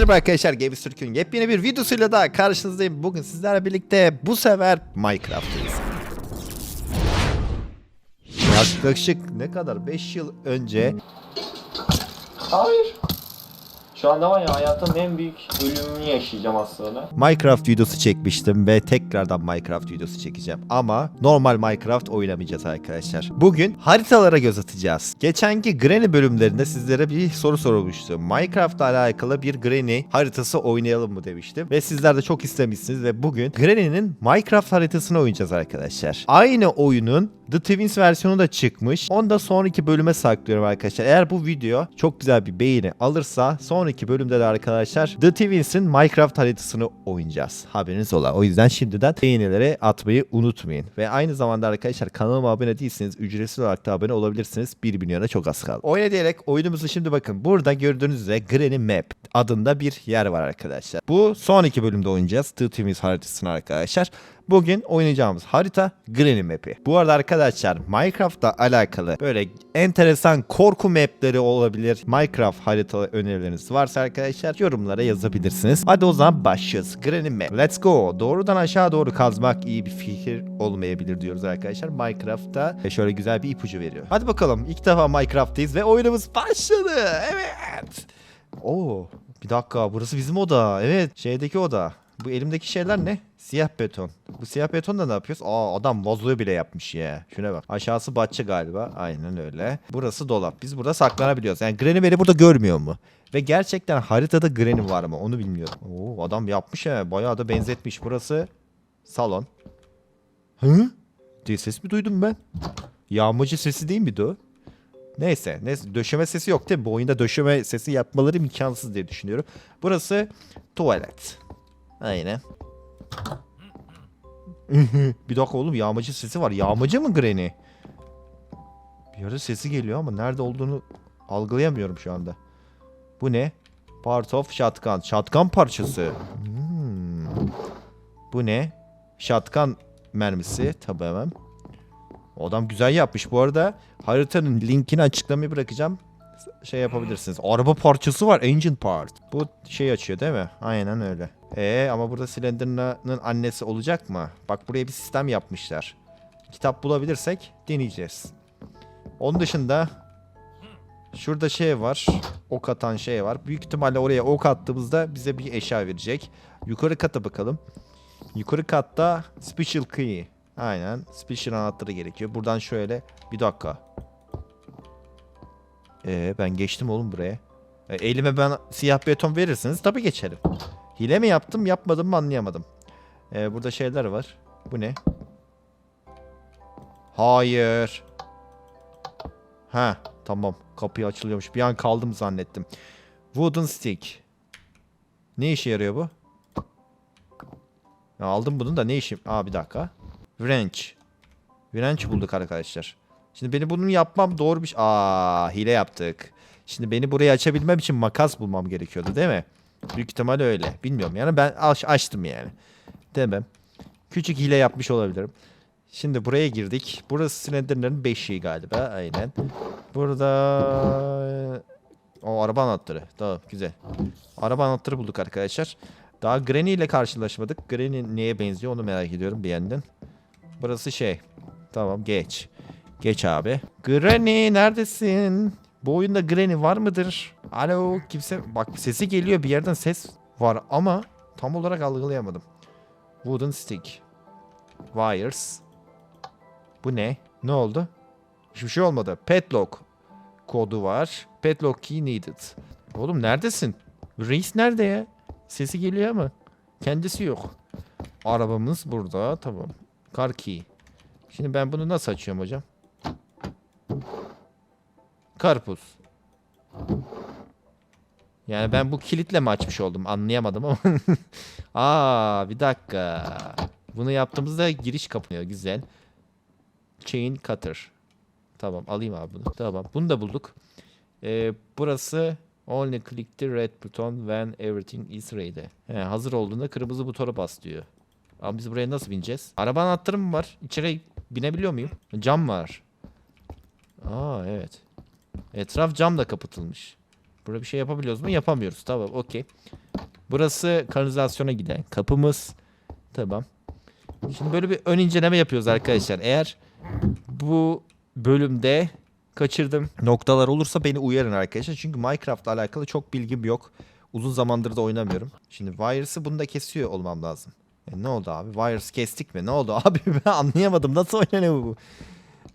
Merhaba arkadaşlar Games Türk'ün yepyeni bir videosuyla daha karşınızdayım. Bugün sizlerle birlikte bu sefer Minecraft'tayız. Yaklaşık ne kadar 5 yıl önce Hayır. Şu anda var ya hayatımın en büyük ölümünü yaşayacağım aslında. Minecraft videosu çekmiştim ve tekrardan Minecraft videosu çekeceğim. Ama normal Minecraft oynamayacağız arkadaşlar. Bugün haritalara göz atacağız. Geçenki Granny bölümlerinde sizlere bir soru sormuştum. Minecraft'la alakalı bir Granny haritası oynayalım mı demiştim. Ve sizler de çok istemişsiniz ve bugün Granny'nin Minecraft haritasını oynayacağız arkadaşlar. Aynı oyunun The Twins versiyonu da çıkmış. Onu da sonraki bölüme saklıyorum arkadaşlar. Eğer bu video çok güzel bir beğeni alırsa sonraki bölümde de arkadaşlar The Twins'in Minecraft haritasını oynayacağız. Haberiniz ola. O yüzden şimdiden beğenileri atmayı unutmayın. Ve aynı zamanda arkadaşlar kanalıma abone değilseniz ücretsiz olarak da abone olabilirsiniz. 1 milyona çok az kaldı. Oyna diyerek oyunumuzu şimdi bakın. Burada gördüğünüz üzere Granny Map adında bir yer var arkadaşlar. Bu sonraki bölümde oynayacağız. The Twins haritasını arkadaşlar. Bugün oynayacağımız harita Granny Map'i. Bu arada arkadaşlar Minecraft'la alakalı böyle enteresan korku mapleri olabilir. Minecraft harita önerileriniz varsa arkadaşlar yorumlara yazabilirsiniz. Hadi o zaman başlıyoruz. Granny Map. Let's go. Doğrudan aşağı doğru kazmak iyi bir fikir olmayabilir diyoruz arkadaşlar. Minecraft'ta şöyle güzel bir ipucu veriyor. Hadi bakalım. İlk defa Minecraft'tayız ve oyunumuz başladı. Evet. Oo, bir dakika burası bizim oda. Evet şeydeki oda. Bu elimdeki şeyler ne? Siyah beton. Bu siyah betonda ne yapıyoruz? Aa adam vazoyu bile yapmış ya. Şuna bak. Aşağısı bahçe galiba. Aynen öyle. Burası dolap. Biz burada saklanabiliyoruz. Yani Granny beni burada görmüyor mu? Ve gerçekten haritada Granny var mı? Onu bilmiyorum. Oo adam yapmış ya. Bayağı da benzetmiş. Burası salon. Hı? diye ses mi duydum ben? Yağmacı sesi değil miydi o? Neyse, neyse döşeme sesi yok değil mi? Bu oyunda döşeme sesi yapmaları imkansız diye düşünüyorum. Burası tuvalet. Aynen. bir dakika oğlum yağmacı sesi var. Yağmacı mı Granny? Bir ara sesi geliyor ama nerede olduğunu algılayamıyorum şu anda. Bu ne? Part of shotgun. Shotgun parçası. Hmm. Bu ne? Shotgun mermisi. Tamam. O adam güzel yapmış. Bu arada haritanın linkini açıklamaya bırakacağım. Şey yapabilirsiniz. Araba parçası var. Engine part. Bu şey açıyor değil mi? Aynen öyle. Ee ama burada Slenderman'ın annesi olacak mı? Bak buraya bir sistem yapmışlar. Kitap bulabilirsek deneyeceğiz. Onun dışında şurada şey var. Ok atan şey var. Büyük ihtimalle oraya ok attığımızda bize bir eşya verecek. Yukarı kata bakalım. Yukarı katta special key. Aynen. Special anahtarı gerekiyor. Buradan şöyle. Bir dakika. Ee, ben geçtim oğlum buraya. E, elime ben siyah beton verirsiniz tabii geçerim. Hile mi yaptım yapmadım mı anlayamadım. Ee, burada şeyler var. Bu ne? Hayır. Ha tamam. Kapıyı açılıyormuş. Bir an kaldım zannettim. Wooden stick. Ne işe yarıyor bu? Ya aldım bunu da ne işim? Aa bir dakika. Wrench. Wrench bulduk arkadaşlar. Şimdi beni bunu yapmam doğru bir şey. Aa hile yaptık. Şimdi beni burayı açabilmem için makas bulmam gerekiyordu değil mi? Büyük ihtimal öyle. Bilmiyorum yani ben aç, açtım yani. Demem. Küçük hile yapmış olabilirim. Şimdi buraya girdik. Burası Slenderman'ın beşiği galiba. Aynen. Burada... O araba anahtarı. Tamam güzel. Araba anahtarı bulduk arkadaşlar. Daha Granny ile karşılaşmadık. Granny neye benziyor onu merak ediyorum bir yandan. Burası şey. Tamam geç. Geç abi. Granny neredesin? Bu oyunda Granny var mıdır? Alo kimse... Bak sesi geliyor bir yerden ses var ama tam olarak algılayamadım. Wooden stick. Wires. Bu ne? Ne oldu? Hiçbir şey olmadı. Padlock kodu var. Padlock key needed. Oğlum neredesin? Reis nerede ya? Sesi geliyor ama kendisi yok. Arabamız burada. Tamam. Car key. Şimdi ben bunu nasıl açıyorum hocam? Karpuz. Yani ben bu kilitle mi açmış oldum anlayamadım ama. Aa bir dakika. Bunu yaptığımızda giriş kapanıyor güzel. Chain cutter. Tamam alayım abi bunu. Tamam bunu da bulduk. Ee, burası only click the red button when everything is ready. He, hazır olduğunda kırmızı butona bas diyor. Ama biz buraya nasıl bineceğiz? Araba anahtarı mı var? İçeri binebiliyor muyum? Cam var. Aa evet. Etraf camla kapatılmış. Burada bir şey yapabiliyoruz mu? Yapamıyoruz. Tamam okey. Burası kanalizasyona giden kapımız. Tamam. Şimdi böyle bir ön inceleme yapıyoruz arkadaşlar. Eğer bu bölümde kaçırdım noktalar olursa beni uyarın arkadaşlar. Çünkü Minecraft'la alakalı çok bilgim yok. Uzun zamandır da oynamıyorum. Şimdi Wires'ı bunu da kesiyor olmam lazım. E, ne oldu abi? Wires kestik mi? Ne oldu abi? Ben anlayamadım. Nasıl oynanıyor bu?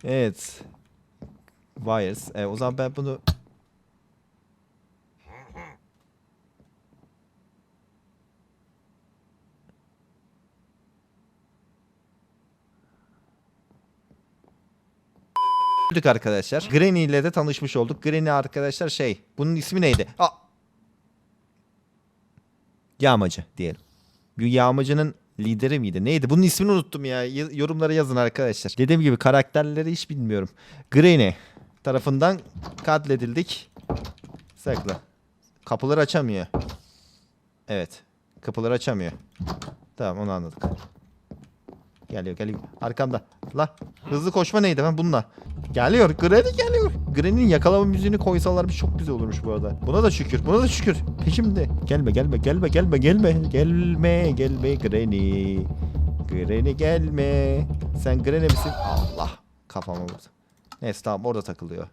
Evet. Wires. E, o zaman ben bunu Gördük arkadaşlar. Granny ile de tanışmış olduk. Granny arkadaşlar şey. Bunun ismi neydi? Aa! Yağmacı diyelim. Bu yağmacının lideri miydi? Neydi? Bunun ismini unuttum ya. Yorumlara yazın arkadaşlar. Dediğim gibi karakterleri hiç bilmiyorum. Granny tarafından katledildik. Sakla. Kapıları açamıyor. Evet. Kapıları açamıyor. Tamam onu anladık. Geliyor geliyor. Arkamda. La. Hızlı koşma neydi ben bununla. Geliyor. Granny geliyor. Granny'nin yakalama müziğini koysalarmış çok güzel olurmuş bu arada. Buna da şükür. Buna da şükür. Peşimde. Gelme gelme gelme gelme gelme. Gelme gelme Granny. Granny gelme. Sen Granny misin? Allah. Kafama vurdu. Neyse tamam orada takılıyor.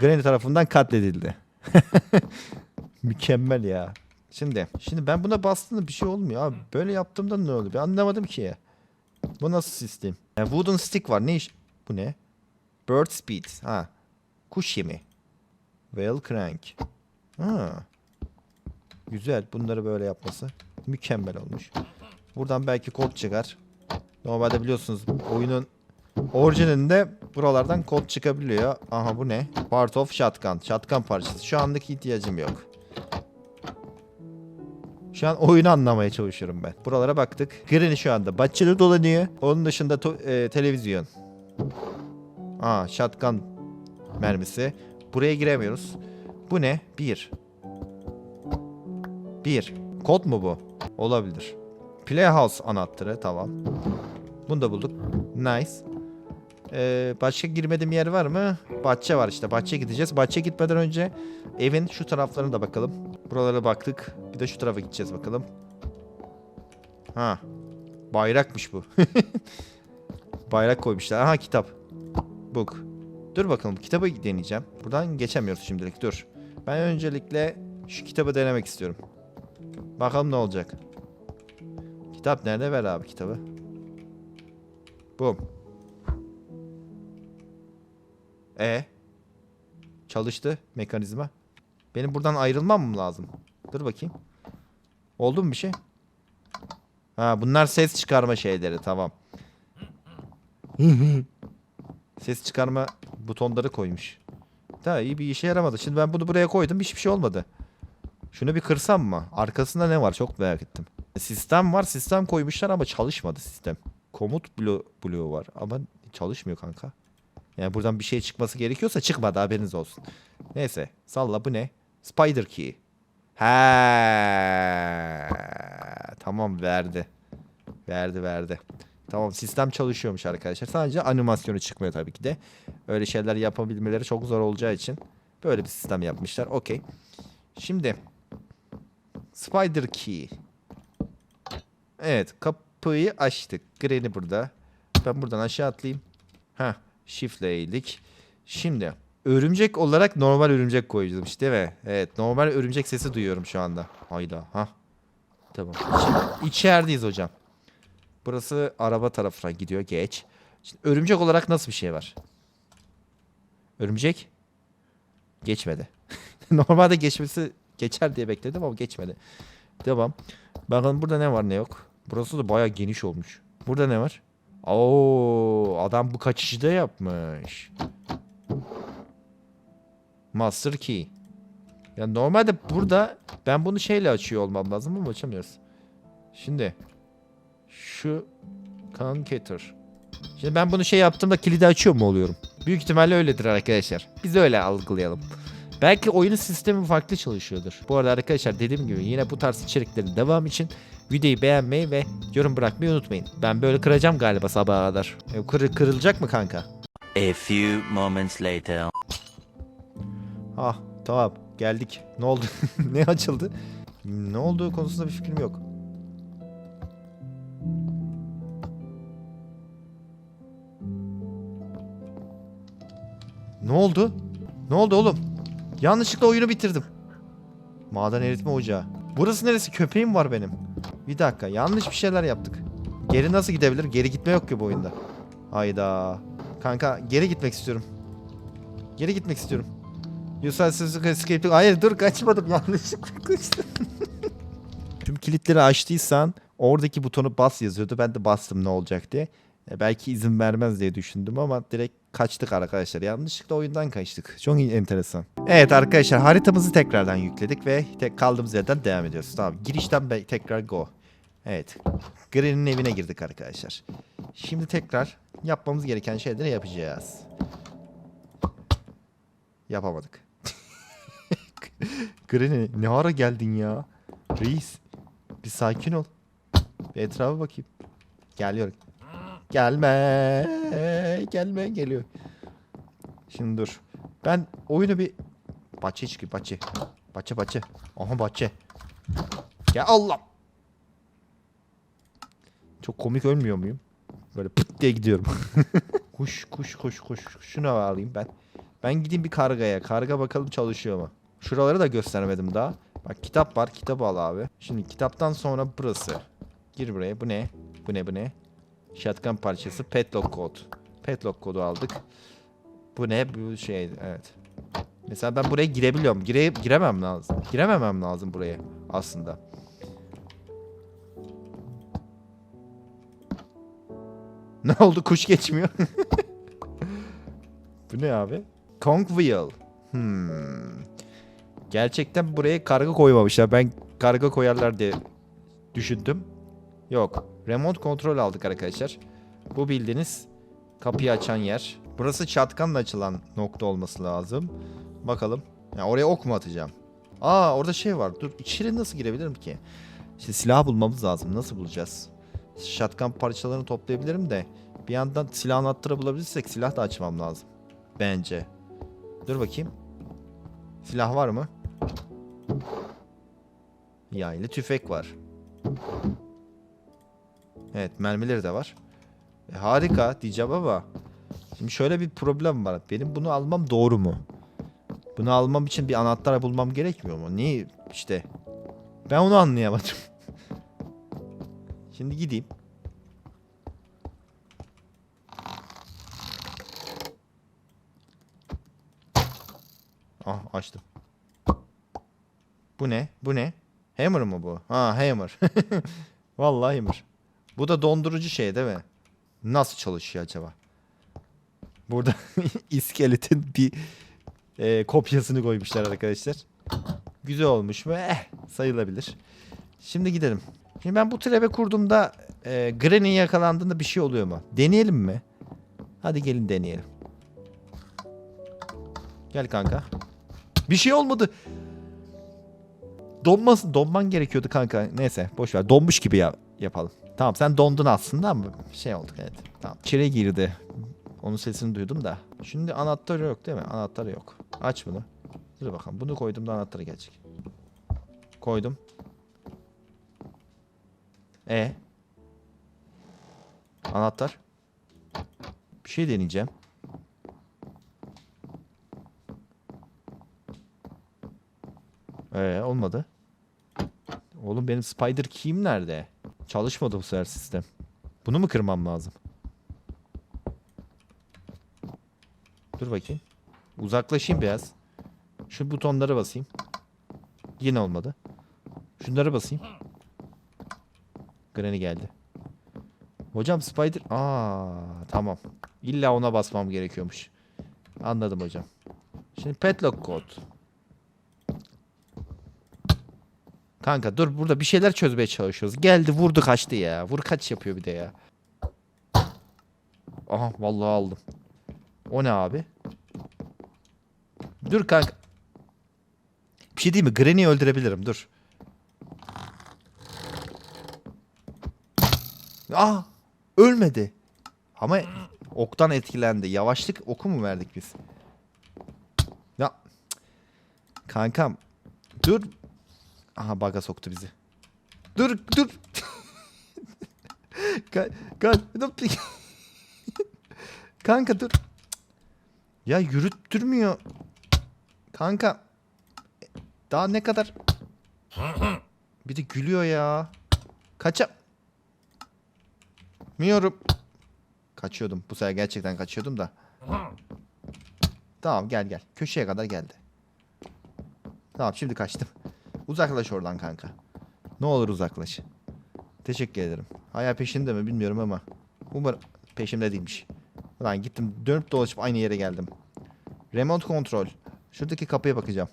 Granny tarafından katledildi. Mükemmel ya. Şimdi, şimdi ben buna bastığımda bir şey olmuyor abi. Böyle yaptığımda ne oldu? Ben anlamadım ki. Bu nasıl sistem? Yani wooden stick var. Ne iş? Bu ne? Bird speed. Ha. Kuş yemi. Whale crank. Ha. Güzel. Bunları böyle yapması. Mükemmel olmuş. Buradan belki kod çıkar. Normalde biliyorsunuz oyunun orijinalinde buralardan kod çıkabiliyor. Aha bu ne? Part of shotgun. Shotgun parçası. Şu andaki ihtiyacım yok. Şu an oyunu anlamaya çalışıyorum ben. Buralara baktık. Granny şu anda bahçede dolanıyor. Onun dışında e, televizyon. Aa shotgun mermisi. Buraya giremiyoruz. Bu ne? Bir. Bir. Kod mu bu? Olabilir. Playhouse anahtarı. Tamam. Bunu da bulduk. Nice. Ee, başka girmediğim yer var mı? Bahçe var işte. Bahçe gideceğiz. Bahçe gitmeden önce evin şu taraflarına da bakalım. Buralara baktık. Bir de şu tarafa gideceğiz bakalım. Ha. Bayrakmış bu. Bayrak koymuşlar. Aha kitap. Book. Dur bakalım kitabı deneyeceğim. Buradan geçemiyoruz şimdilik dur. Ben öncelikle şu kitabı denemek istiyorum. Bakalım ne olacak. Kitap nerede? Ver abi kitabı. Boom. E Çalıştı mekanizma. Benim buradan ayrılmam mı lazım? Dur bakayım. Oldu mu bir şey? Ha bunlar ses çıkarma şeyleri tamam. ses çıkarma butonları koymuş. Daha iyi bir işe yaramadı. Şimdi ben bunu buraya koydum hiçbir şey olmadı. Şunu bir kırsam mı? Arkasında ne var? Çok merak ettim. Sistem var. Sistem koymuşlar ama çalışmadı sistem. Komut blo bloğu var ama çalışmıyor kanka. Yani buradan bir şey çıkması gerekiyorsa çıkmadı haberiniz olsun. Neyse salla bu ne? Spider key. He. Tamam verdi. Verdi verdi. Tamam sistem çalışıyormuş arkadaşlar. Sadece animasyonu çıkmıyor tabii ki de. Öyle şeyler yapabilmeleri çok zor olacağı için böyle bir sistem yapmışlar. Okey. Şimdi Spider key. Evet kapıyı açtık. Granny burada. Ben buradan aşağı atlayayım. Ha, shift'le. Şimdi örümcek olarak normal örümcek koyacağım işte ve evet normal örümcek sesi duyuyorum şu anda. Hayda ha. Tamam. Şimdi içerideyiz hocam. Burası araba tarafına gidiyor geç. Şimdi örümcek olarak nasıl bir şey var? Örümcek geçmedi. Normalde geçmesi geçer diye bekledim ama geçmedi. Devam. Bakalım burada ne var ne yok. Burası da bayağı geniş olmuş. Burada ne var? Oo, adam bu kaçışı da yapmış. Master key. Ya normalde burada ben bunu şeyle açıyor olmam lazım ama açamıyoruz. Şimdi şu concater. Şimdi ben bunu şey yaptığımda kilidi açıyor mu oluyorum? Büyük ihtimalle öyledir arkadaşlar. Biz öyle algılayalım. Belki oyunun sistemi farklı çalışıyordur. Bu arada arkadaşlar dediğim gibi yine bu tarz içeriklerin devam için videoyu beğenmeyi ve yorum bırakmayı unutmayın. Ben böyle kıracağım galiba sabaha kadar. E, kır, kırılacak mı kanka? A few moments later. Ah tamam. Geldik. Ne oldu? ne açıldı? Ne olduğu konusunda bir fikrim yok. Ne oldu? Ne oldu oğlum? Yanlışlıkla oyunu bitirdim. Maden eritme ocağı. Burası neresi? Köpeğim var benim. Bir dakika. Yanlış bir şeyler yaptık. Geri nasıl gidebilir? Geri gitme yok ki bu oyunda. Hayda. Kanka geri gitmek istiyorum. Geri gitmek istiyorum. Yusuf Sözlük Escape'lik. Hayır dur kaçmadım. Yanlışlıkla kaçtım. Tüm kilitleri açtıysan oradaki butonu bas yazıyordu. Ben de bastım ne olacak diye. E, belki izin vermez diye düşündüm ama direkt kaçtık arkadaşlar. Yanlışlıkla oyundan kaçtık. Çok enteresan. Evet arkadaşlar haritamızı tekrardan yükledik ve tek kaldığımız yerden devam ediyoruz. Tamam girişten tekrar go. Evet. Green'in evine girdik arkadaşlar. Şimdi tekrar yapmamız gereken şeyleri yapacağız. Yapamadık. Granny ne ara geldin ya? Reis bir sakin ol. Bir etrafa bakayım. Geliyorum. Gelme. Gelme geliyor. Şimdi dur. Ben oyunu bir bahçe çıkıyor bahçe. Bahçe bahçe. Aha bahçe. Ya Allah. Çok komik ölmüyor muyum? Böyle pıt diye gidiyorum. kuş kuş kuş kuş. Şunu alayım ben. Ben gideyim bir kargaya. Karga bakalım çalışıyor mu? Şuraları da göstermedim daha. Bak kitap var. Kitabı al abi. Şimdi kitaptan sonra burası. Gir buraya. Bu ne? Bu ne bu ne? Shotgun parçası. Petlock kod. Petlock kodu aldık. Bu ne? Bu şey evet. Mesela ben buraya girebiliyorum. Gire, giremem lazım. Girememem lazım buraya aslında. Ne oldu? Kuş geçmiyor. Bu ne abi? Conkville. Hmm. Gerçekten buraya karga koymamışlar. Ben karga koyarlar diye düşündüm. Yok. Remote kontrol aldık arkadaşlar. Bu bildiğiniz kapıyı açan yer. Burası çatkanla açılan nokta olması lazım. Bakalım. Ya oraya ok mu atacağım? Aa orada şey var. Dur içeri nasıl girebilirim ki? İşte silah bulmamız lazım. Nasıl bulacağız? Shotgun parçalarını toplayabilirim de bir yandan silah anahtarı bulabilirsek silah da açmam lazım. Bence. Dur bakayım. Silah var mı? Yaylı tüfek var. Evet mermileri de var. E, harika diyeceğim ama şimdi şöyle bir problem var. Benim bunu almam doğru mu? Bunu almam için bir anahtar bulmam gerekmiyor mu? Niye işte? Ben onu anlayamadım. Şimdi gideyim. Ah açtım. Bu ne? Bu ne? Hammer mı bu? Ha hammer. Vallahi hammer. Bu da dondurucu şey değil mi? Nasıl çalışıyor acaba? Burada iskeletin bir e, kopyasını koymuşlar arkadaşlar. Güzel olmuş mu? Eh sayılabilir. Şimdi gidelim. Şimdi ben bu trebe kurduğumda e, Granny yakalandığında bir şey oluyor mu? Deneyelim mi? Hadi gelin deneyelim. Gel kanka. Bir şey olmadı. Donmasın, donman gerekiyordu kanka. Neyse boş ver. Donmuş gibi ya, yapalım. Tamam sen dondun aslında ama şey olduk evet. Tamam. İçeri girdi. Onun sesini duydum da. Şimdi anahtarı yok değil mi? Anahtarı yok. Aç bunu. Dur bakalım. Bunu koydum da anahtarı gelecek. Koydum. E. Anahtar. Bir şey deneyeceğim. Ee, olmadı. Oğlum benim Spider Key'im nerede? Çalışmadı bu sefer sistem. Bunu mu kırmam lazım? Dur bakayım. Uzaklaşayım biraz. Şu butonlara basayım. Yine olmadı. Şunlara basayım. Granny geldi. Hocam Spider... Aa tamam. İlla ona basmam gerekiyormuş. Anladım hocam. Şimdi petlock kod. Kanka dur burada bir şeyler çözmeye çalışıyoruz. Geldi vurdu kaçtı ya. Vur kaç yapıyor bir de ya. Aha vallahi aldım. O ne abi? Dur kanka. Bir şey değil mi? Granny'i öldürebilirim dur. Aa ölmedi. Ama oktan etkilendi. Yavaşlık oku mu verdik biz? Ya. Kankam. Dur. Aha baga soktu bizi. Dur dur. Ka ka dur. Kanka dur. Ya yürüttürmüyor. Kanka. Daha ne kadar? Bir de gülüyor ya. Kaça. Miyorum. Kaçıyordum. Bu sefer gerçekten kaçıyordum da. Tamam gel gel. Köşeye kadar geldi. Tamam şimdi kaçtım. Uzaklaş oradan kanka. Ne olur uzaklaş. Teşekkür ederim. Hala peşinde mi bilmiyorum ama. Umarım peşimde değilmiş. Ulan gittim dönüp dolaşıp aynı yere geldim. Remote kontrol. Şuradaki kapıya bakacağım.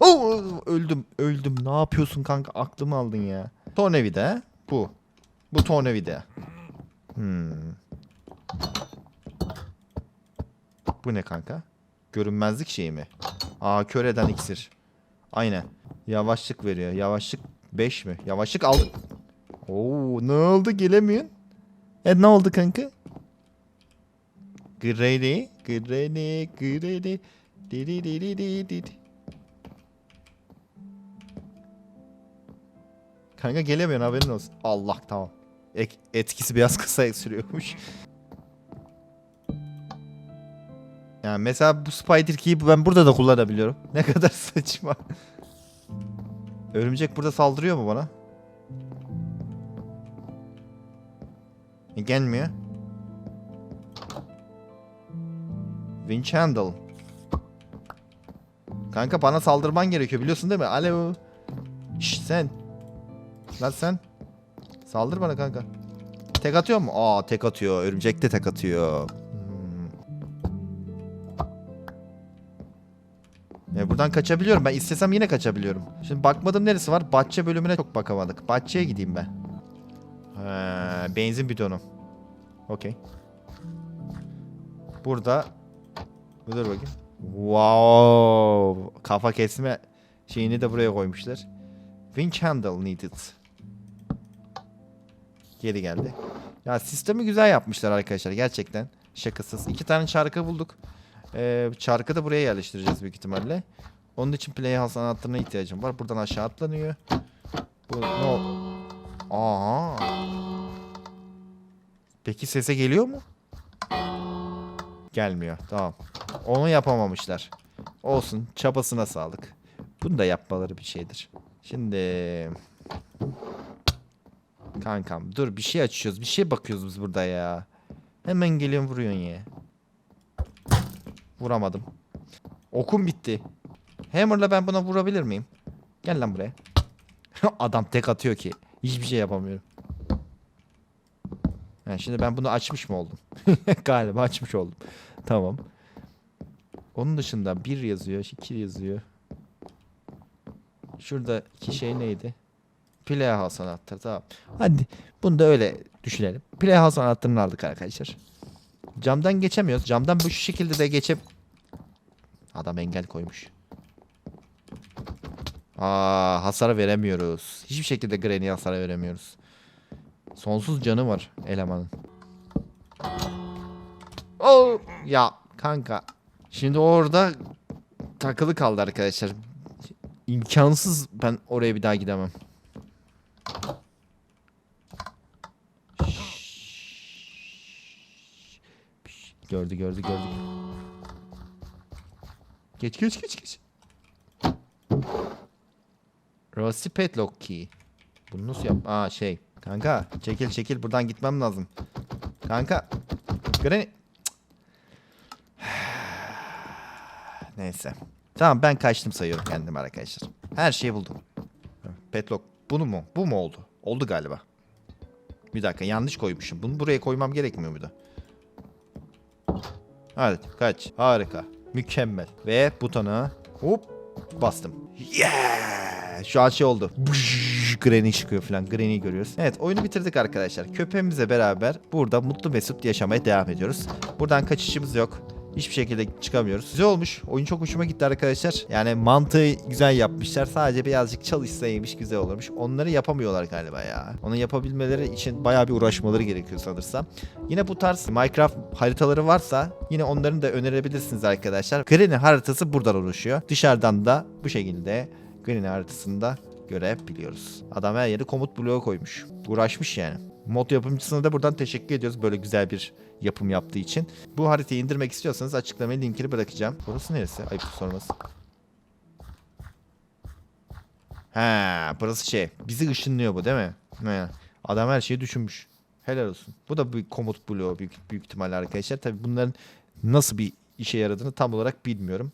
Oo, öldüm öldüm. Ne yapıyorsun kanka? Aklımı aldın ya. Tornavida bu. Bu tornavida. Hmm. Bu ne kanka? Görünmezlik şeyi mi? Aa kör eden iksir. Aynen. Yavaşlık veriyor. Yavaşlık 5 mi? Yavaşlık aldı. Oo ne oldu gelemiyorsun? E ne oldu kanka? Granny, granny, granny. Di di di di di di. Kanka gelemiyorsun haberin olsun. Allah tamam. Ek- etkisi biraz kısa sürüyormuş. Yani mesela bu Spider Key'i ben burada da kullanabiliyorum. Ne kadar saçma. Örümcek burada saldırıyor mu bana? E, gelmiyor. Winch handle. Kanka bana saldırman gerekiyor biliyorsun değil mi? Alo. Şş sen. Lan sen. Saldır bana kanka. Tek atıyor mu? Aa tek atıyor. Örümcek de tek atıyor. Hmm. E, buradan kaçabiliyorum. Ben istesem yine kaçabiliyorum. Şimdi bakmadım neresi var? Bahçe bölümüne çok bakamadık. Bahçeye gideyim ben. Ha, benzin bidonu. Okey. Burada. Dur bakayım. Wow. Kafa kesme şeyini de buraya koymuşlar. Winch handle needed. Geri geldi. Ya sistemi güzel yapmışlar arkadaşlar gerçekten. Şakasız. İki tane çarkı bulduk. Ee, çarkı da buraya yerleştireceğiz büyük ihtimalle. Onun için Playhouse anahtarına ihtiyacım var. Buradan aşağı atlanıyor. Bu ne ol? Aha. Peki sese geliyor mu? Gelmiyor. Tamam. Onu yapamamışlar. Olsun. Çabasına sağlık. Bunu da yapmaları bir şeydir. Şimdi Kankam dur bir şey açıyoruz. Bir şey bakıyoruz biz burada ya. Hemen geliyorsun vuruyorsun ya. Vuramadım. Okum bitti. Hammer'la ben buna vurabilir miyim? Gel lan buraya. Adam tek atıyor ki. Hiçbir şey yapamıyorum. Ha, şimdi ben bunu açmış mı oldum? Galiba açmış oldum. Tamam. Onun dışında bir yazıyor, iki yazıyor. Şurada iki şey neydi? Playhouse anahtarı tamam. Hadi bunu da öyle düşünelim. Playhouse anahtarını aldık arkadaşlar. Camdan geçemiyoruz. Camdan bu şekilde de geçip... Adam engel koymuş. Aa hasar veremiyoruz. Hiçbir şekilde Granny'e hasar veremiyoruz. Sonsuz canı var elemanın. Oh ya kanka. Şimdi orada takılı kaldı arkadaşlar. İmkansız ben oraya bir daha gidemem. Gördü gördü gördü. Geç geç geç geç. Rossi Petlock Key. Bunu nasıl yap? Aa şey. Kanka çekil çekil buradan gitmem lazım. Kanka. Granny. Neyse. Tamam ben kaçtım sayıyorum kendim arkadaşlar. Her şeyi buldum. Petlock bunu mu? Bu mu oldu? Oldu galiba. Bir dakika yanlış koymuşum. Bunu buraya koymam gerekmiyor muydu? Hadi kaç. Harika. Mükemmel. Ve butona hop bastım. Yeah! Şu an şey oldu. Granny çıkıyor falan. Granny'yi görüyoruz. Evet oyunu bitirdik arkadaşlar. Köpeğimizle beraber burada mutlu mesut yaşamaya devam ediyoruz. Buradan kaçışımız yok. Hiçbir şekilde çıkamıyoruz. Güzel olmuş. Oyun çok hoşuma gitti arkadaşlar. Yani mantığı güzel yapmışlar. Sadece birazcık çalışsaymış güzel olurmuş. Onları yapamıyorlar galiba ya. Onu yapabilmeleri için bayağı bir uğraşmaları gerekiyor sanırsam. Yine bu tarz Minecraft haritaları varsa yine onların da önerebilirsiniz arkadaşlar. Granny haritası buradan oluşuyor. Dışarıdan da bu şekilde Granny haritasında görebiliyoruz. Adam her yere komut bloğu koymuş. Uğraşmış yani. Mod yapımcısına da buradan teşekkür ediyoruz böyle güzel bir yapım yaptığı için. Bu haritayı indirmek istiyorsanız açıklamaya linkini bırakacağım. Burası neresi? Ayıp sorması. Ha, burası şey. Bizi ışınlıyor bu değil mi? He. Adam her şeyi düşünmüş. Helal olsun. Bu da bir komut bloğu büyük, büyük ihtimalle arkadaşlar. Tabi bunların nasıl bir işe yaradığını tam olarak bilmiyorum.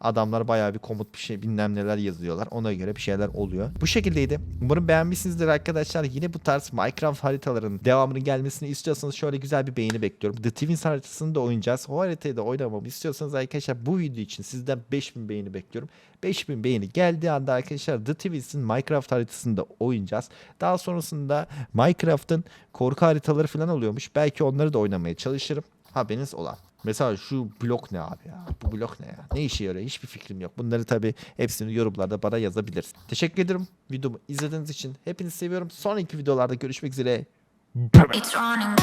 Adamlar bayağı bir komut bir şey bilmem neler yazıyorlar. Ona göre bir şeyler oluyor. Bu şekildeydi. Umarım beğenmişsinizdir arkadaşlar. Yine bu tarz Minecraft haritalarının devamının gelmesini istiyorsanız şöyle güzel bir beğeni bekliyorum. The Twins haritasını da oynayacağız. O haritayı da oynamamı istiyorsanız arkadaşlar bu video için sizden 5000 beğeni bekliyorum. 5000 beğeni geldiği anda arkadaşlar The Twins'in Minecraft haritasını da oynayacağız. Daha sonrasında Minecraft'ın korku haritaları falan oluyormuş. Belki onları da oynamaya çalışırım. Haberiniz olan. Mesela şu blok ne abi ya? Bu blok ne ya? Ne işe yarıyor? Hiçbir fikrim yok. Bunları tabii hepsini yorumlarda bana yazabilirsiniz. Teşekkür ederim videomu izlediğiniz için. Hepinizi seviyorum. Sonraki videolarda görüşmek üzere. It's running.